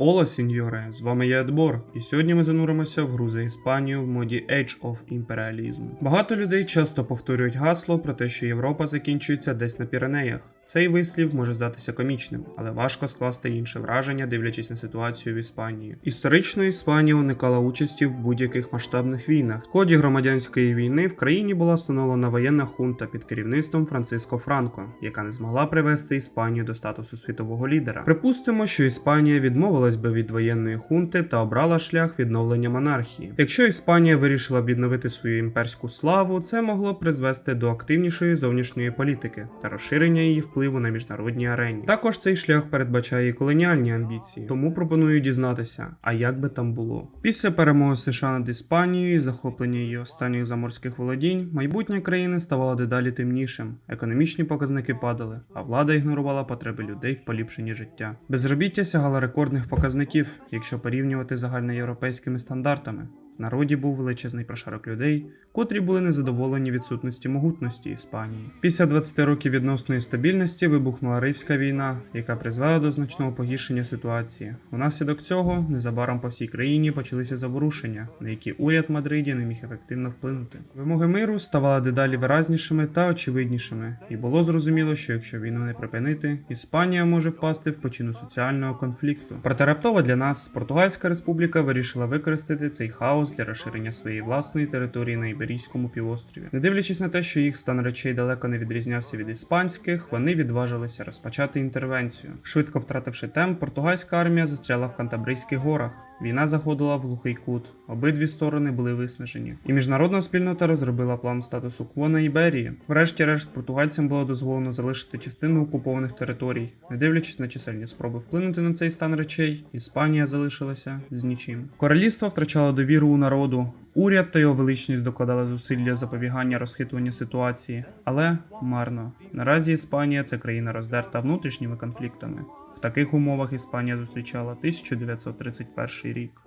Ола, сеньоре, з вами я Едбор, і сьогодні ми зануримося в гру за Іспанію в моді Age of Imperialism. Багато людей часто повторюють гасло про те, що Європа закінчується десь на Піренеях. Цей вислів може здатися комічним, але важко скласти інше враження, дивлячись на ситуацію в Іспанії. Історично Іспанія уникала участі в будь-яких масштабних війнах. В ході громадянської війни в країні була встановлена воєнна хунта під керівництвом Франциско Франко, яка не змогла привести Іспанію до статусу світового лідера. Припустимо, що Іспанія відмовилась би від воєнної хунти та обрала шлях відновлення монархії. Якщо Іспанія вирішила б відновити свою імперську славу, це могло призвести до активнішої зовнішньої політики та розширення її впливу на міжнародній арені. Також цей шлях передбачає і колоніальні амбіції, тому пропоную дізнатися, а як би там було. Після перемоги США над Іспанією захоплення її останніх заморських володінь, майбутнє країни ставало дедалі темнішим, економічні показники падали, а влада ігнорувала потреби людей в поліпшенні життя. Безробіття сягало рекордних показників, якщо порівнювати загальноєвропейськими стандартами. Народі був величезний прошарок людей, котрі були незадоволені відсутності могутності Іспанії. Після 20 років відносної стабільності вибухнула Ривська війна, яка призвела до значного погіршення ситуації. Унаслідок цього незабаром по всій країні почалися заворушення, на які уряд Мадриді не міг ефективно вплинути. Вимоги миру ставали дедалі виразнішими та очевиднішими, і було зрозуміло, що якщо війну не припинити, Іспанія може впасти в почину соціального конфлікту. Проте раптово для нас Португальська республіка вирішила використати цей хаос для розширення своєї власної території на Іберійському півострові. Не дивлячись на те, що їх стан речей далеко не відрізнявся від іспанських, вони відважилися розпочати інтервенцію. Швидко втративши темп, португальська армія застряла в Кантабрійських горах. Війна заходила в глухий кут. Обидві сторони були виснажені, і міжнародна спільнота розробила план статусу кво на Іберії. Врешті-решт, португальцям було дозволено залишити частину окупованих територій. Не дивлячись на чисельні спроби вплинути на цей стан речей, Іспанія залишилася з нічим. Королівство втрачало довіру у народу. Уряд та його величність докладали зусиль для запобігання розхитування ситуації, але марно. Наразі Іспанія це країна роздерта внутрішніми конфліктами. В таких умовах Іспанія зустрічала 1931 рік.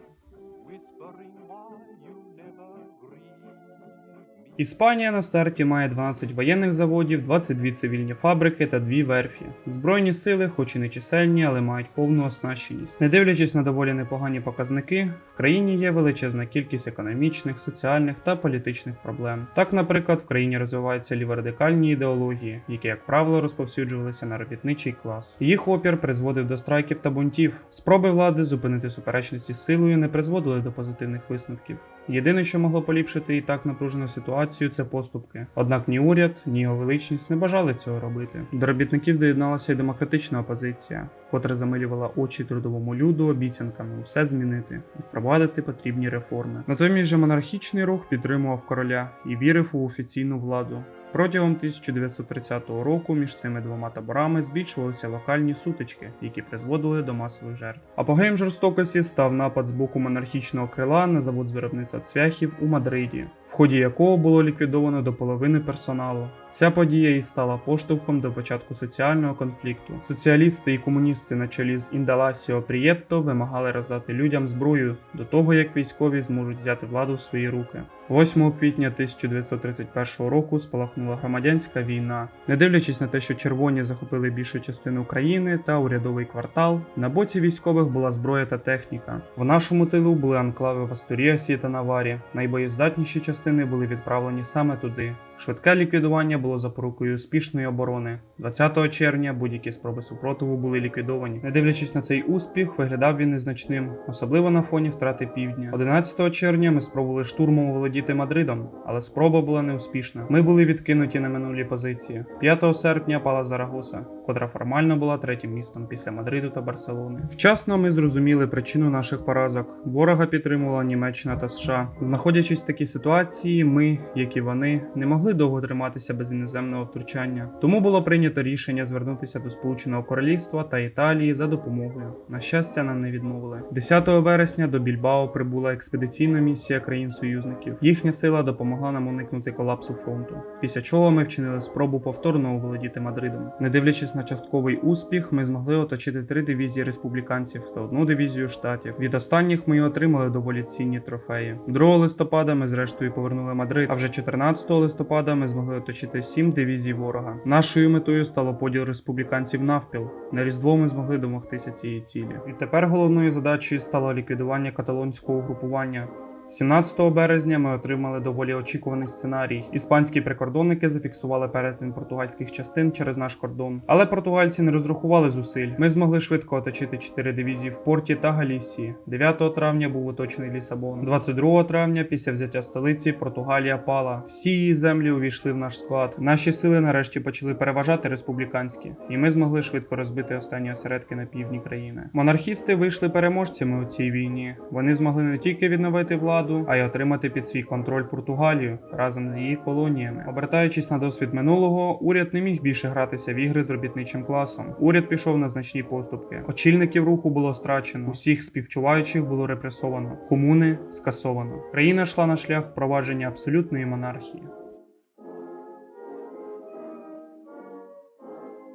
Іспанія на старті має 12 воєнних заводів, 22 цивільні фабрики та 2 верфі. Збройні сили, хоч і не чисельні, але мають повну оснащеність. Не дивлячись на доволі непогані показники, в країні є величезна кількість економічних, соціальних та політичних проблем. Так, наприклад, в країні розвиваються ліворадикальні ідеології, які, як правило, розповсюджувалися на робітничий клас. Їх опір призводив до страйків та бунтів. Спроби влади зупинити суперечності силою не призводили до позитивних висновків. Єдине, що могло поліпшити і так напружену ситуацію, це поступки. Однак ні уряд, ні його величність не бажали цього робити. До робітників доєдналася й демократична опозиція, котра замилювала очі трудовому люду обіцянками усе змінити і впровадити потрібні реформи. Натомість же монархічний рух підтримував короля і вірив у офіційну владу. Протягом 1930 року між цими двома таборами збільшувалися локальні сутички, які призводили до масових жертв. Апогеєм жорстокості став напад з боку монархічного крила на завод з виробництва цвяхів у Мадриді, в ході якого було ліквідовано до половини персоналу. Ця подія і стала поштовхом до початку соціального конфлікту. Соціалісти і комуністи на чолі з Індаласіо Прієтто вимагали роздати людям зброю до того, як військові зможуть взяти владу в свої руки. 8 квітня 1931 року спалахнула громадянська війна. Не дивлячись на те, що червоні захопили більшу частину країни та урядовий квартал, на боці військових була зброя та техніка. В нашому тилу були анклави в Астуріасі та Наварі. Найбоєздатніші частини були відправлені саме туди. Швидке ліквідування було запорукою успішної оборони. 20 червня будь-які спроби супротиву були ліквідовані. Не дивлячись на цей успіх, виглядав він незначним, особливо на фоні втрати півдня. 11 червня ми спробували штурмом володіти Мадридом, але спроба була неуспішна. Ми були відкинуті на минулі позиції. 5 серпня пала Зарагоса, котра формально була третім містом після Мадриду та Барселони. Вчасно ми зрозуміли причину наших поразок. Ворога підтримувала Німеччина та США. Знаходячись в такій ситуації, ми, як і вони, не могли довго триматися без іноземного втручання. Тому було прийнято рішення звернутися до Сполученого Королівства та Італії за допомогою. На щастя, нам не відмовили. 10 вересня до Більбао прибула експедиційна місія країн-союзників. Їхня сила допомогла нам уникнути колапсу фронту. Після чого ми вчинили спробу повторно оволодіти Мадридом. Не дивлячись на на частковий успіх, ми змогли оточити три дивізії республіканців та одну дивізію штатів. Від останніх ми отримали доволі цінні трофеї. 2 листопада ми зрештою повернули Мадрид, а вже 14 листопада ми змогли оточити сім дивізій ворога. Нашою метою стало поділ республіканців навпіл. На різдво ми змогли домогтися цієї цілі. Відтепер головною задачею стало ліквідування каталонського угрупування. 17 березня ми отримали доволі очікуваний сценарій. Іспанські прикордонники зафіксували перетин португальських частин через наш кордон. Але португальці не розрахували зусиль. Ми змогли швидко оточити 4 дивізії в порті та Галісії. 9 травня був оточений Лісабон. 22 травня, після взяття столиці, Португалія пала. Всі її землі увійшли в наш склад. Наші сили нарешті почали переважати республіканські, і ми змогли швидко розбити останні осередки на півдні країни. Монархісти вийшли переможцями у цій війні. Вони змогли не тільки відновити владу, а й отримати під свій контроль Португалію разом з її колоніями. Обертаючись на досвід минулого, уряд не міг більше гратися в ігри з робітничим класом. Уряд пішов на значні поступки. Очільників руху було страчено, усіх співчуваючих було репресовано, комуни скасовано. Країна йшла на шлях впровадження абсолютної монархії.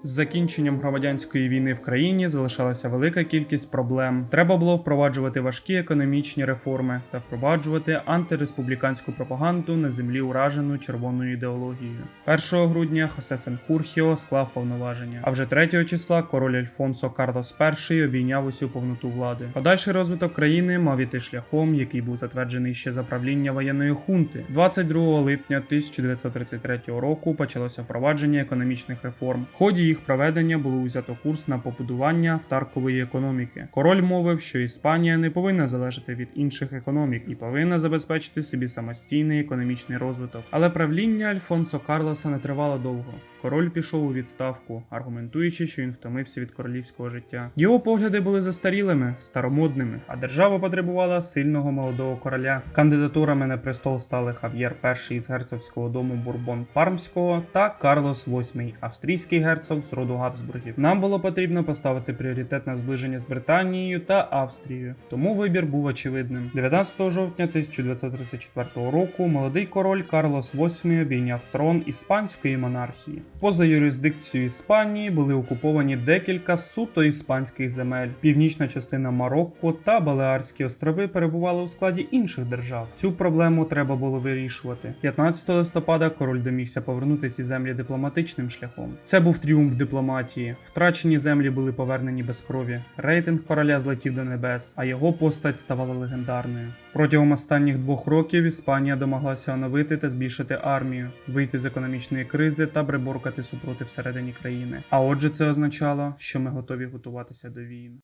З закінченням громадянської війни в країні залишалася велика кількість проблем. Треба було впроваджувати важкі економічні реформи та впроваджувати антиреспубліканську пропаганду на землі, уражену червоною ідеологією. 1 грудня Хосе Сенхурхіо склав повноваження, а вже 3 числа король Альфонсо Карлос І обійняв усю повноту влади. Подальший розвиток країни мав іти шляхом, який був затверджений ще за правління воєнної хунти. 22 липня 1933 року почалося впровадження економічних реформ. В ході їх проведення було узято курс на побудування автаркової економіки. Король мовив, що Іспанія не повинна залежати від інших економік і повинна забезпечити собі самостійний економічний розвиток. Але правління Альфонсо Карлоса не тривало довго. Король пішов у відставку, аргументуючи, що він втомився від королівського життя. Його погляди були застарілими, старомодними, а держава потребувала сильного молодого короля. Кандидатурами на престол стали Хав'єр І із герцогського дому Бурбон Пармського та Карлос VIII, австрійський герцог з роду Габсбургів. Нам було потрібно поставити пріоритет на зближення з Британією та Австрією, тому вибір був очевидним. 19 жовтня 1934 року молодий король Карлос VIII обійняв трон іспанської монархії. Поза юрисдикцією Іспанії були окуповані декілька суто іспанських земель. Північна частина Марокко та Балеарські острови перебували у складі інших держав. Цю проблему треба було вирішувати. 15 листопада король домігся повернути ці землі дипломатичним шляхом. Це був тріумф дипломатії. Втрачені землі були повернені без крові. Рейтинг короля злетів до небес, а його постать ставала легендарною. Протягом останніх двох років Іспанія домоглася оновити та збільшити армію, вийти з економічної кризи та приборкати супротив всередині країни. А отже, це означало, що ми готові готуватися до війн.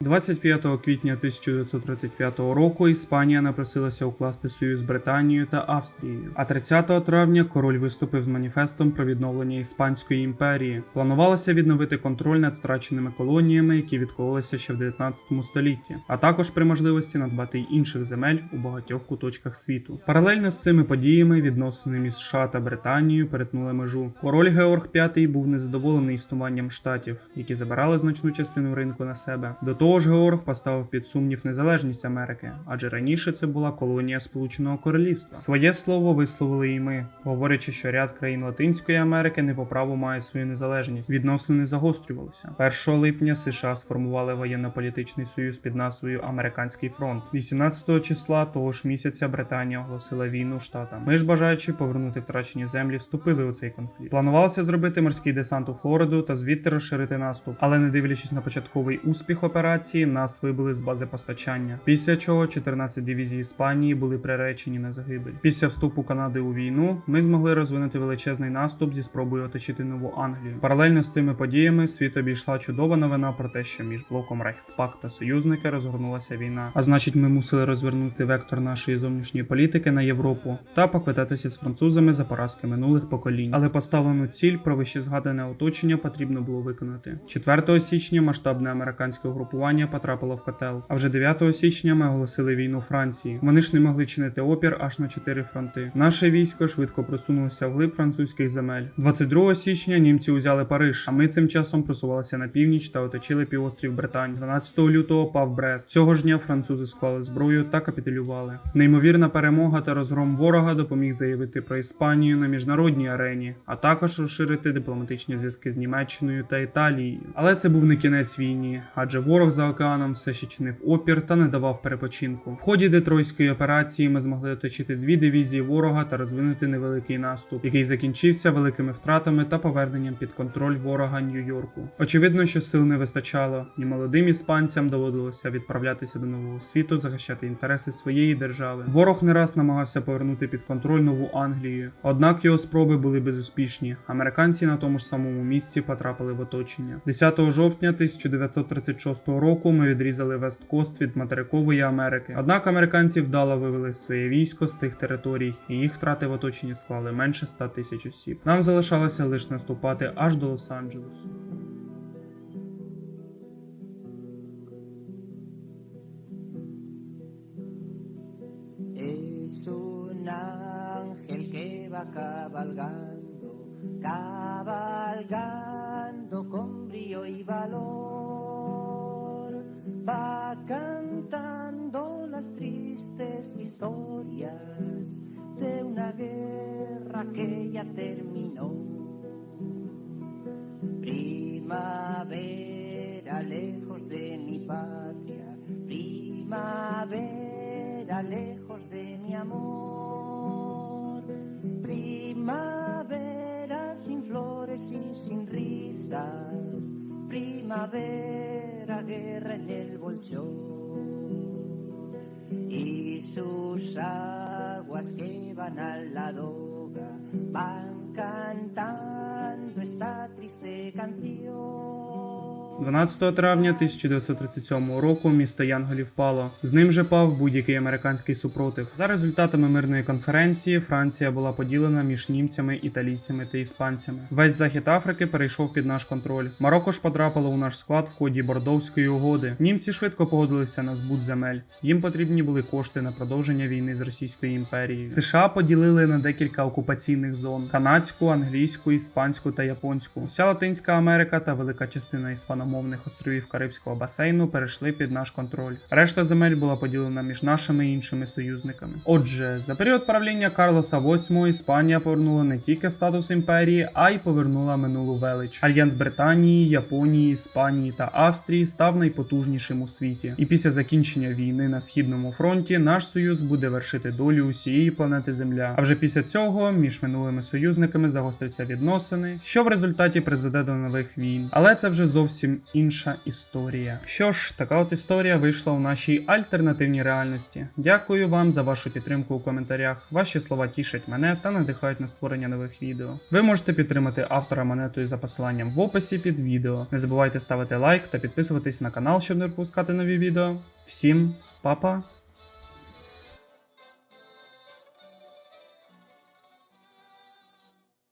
25 квітня 1935 року Іспанія напросилася укласти союз з Британією та Австрією. А 30 травня король виступив з маніфестом про відновлення Іспанської імперії. Планувалося відновити контроль над втраченими колоніями, які відкололися ще в 19 столітті, а також при можливості надбати й інших земель у багатьох куточках світу. Паралельно з цими подіями відносини між США та Британією перетнули межу. Король Георг V був незадоволений існуванням штатів, які забирали значну частину ринку на себе. До того ж, Георг поставив під сумнів незалежність Америки, адже раніше це була колонія Сполученого Королівства. Своє слово висловили і ми, говорячи, що ряд країн Латинської Америки не по праву має свою незалежність. Відносини загострювалися. 1 липня США сформували воєнно-політичний союз під назвою Американський фронт. 18 числа того ж місяця Британія оголосила війну штатам. Ми ж бажаючи повернути втрачені землі, вступили у цей конфлікт. Планувалося зробити морський десант у Флориду та звідти розширити наступ, але не дивлячись на початковий успіх операції, нас вибили з бази постачання. Після чого 14 дивізій Іспанії були приречені на загибель. Після вступу Канади у війну ми змогли розвинути величезний наступ зі спробою оточити нову Англію. Паралельно з цими подіями світ обійшла чудова новина про те, що між блоком Рейхспак та союзники розгорнулася війна. А значить, ми мусили розвернути вектор нашої зовнішньої політики на Європу та поквитатися з французами за поразки минулих поколінь. Але поставлену ціль про вище згадане оточення потрібно було виконати. 4 січня масштабне американське угрупування угрупування потрапило в котел. А вже 9 січня ми оголосили війну Франції. Вони ж не могли чинити опір аж на чотири фронти. Наше військо швидко просунулося вглиб французьких земель. 22 січня німці узяли Париж, а ми цим часом просувалися на північ та оточили півострів Британь. 12 лютого пав Брест. Цього ж дня французи склали зброю та капітулювали. Неймовірна перемога та розгром ворога допоміг заявити про Іспанію на міжнародній арені, а також розширити дипломатичні зв'язки з Німеччиною та Італією. Але це був не кінець війні, адже ворог за океаном все ще чинив опір та не давав перепочинку. В ході Детройської операції ми змогли оточити дві дивізії ворога та розвинути невеликий наступ, який закінчився великими втратами та поверненням під контроль ворога Нью-Йорку. Очевидно, що сил не вистачало, і молодим іспанцям доводилося відправлятися до нового світу, захищати інтереси своєї держави. Ворог не раз намагався повернути під контроль нову Англію, однак його спроби були безуспішні. Американці на тому ж самому місці потрапили в оточення. 10 жовтня 1936 року ми відрізали Весткост від материкової Америки. Однак американці вдало вивели своє військо з тих територій, і їх втрати в оточенні склали менше 100 тисяч осіб. Нам залишалося лише наступати аж до Лос-Анджелесу. Ya terminó. 12 травня 1937 року місто Янголів впало. З ним же пав будь-який американський супротив. За результатами мирної конференції Франція була поділена між німцями, італійцями та іспанцями. Весь захід Африки перейшов під наш контроль. Марокко ж потрапило у наш склад в ході Бордовської угоди. Німці швидко погодилися на збут земель. Їм потрібні були кошти на продовження війни з Російською імперією. США поділили на декілька окупаційних зон: канадську, англійську, іспанську та японську. Вся Латинська Америка та велика частина іспаномовних островів Карибського басейну перейшли під наш контроль. Решта земель була поділена між нашими і іншими союзниками. Отже, за період правління Карлоса VIII Іспанія повернула не тільки статус імперії, а й повернула минулу велич. Альянс Британії, Японії, Іспанії та Австрії став найпотужнішим у світі. І після закінчення війни на східному фронті наш союз буде вершити долю усієї планети Земля. А вже після цього між минулими союзниками загостряться відносини, що в результаті призведе до нових війн. Але це вже інша історія. Що ж, така от історія вийшла у нашій альтернативній реальності. Дякую вам за вашу підтримку у коментарях. Ваші слова тішать мене та надихають на створення нових відео. Ви можете підтримати автора монетою за посиланням в описі під відео. Не забувайте ставити лайк та підписуватись на канал, щоб не пропускати нові відео. Всім па-па!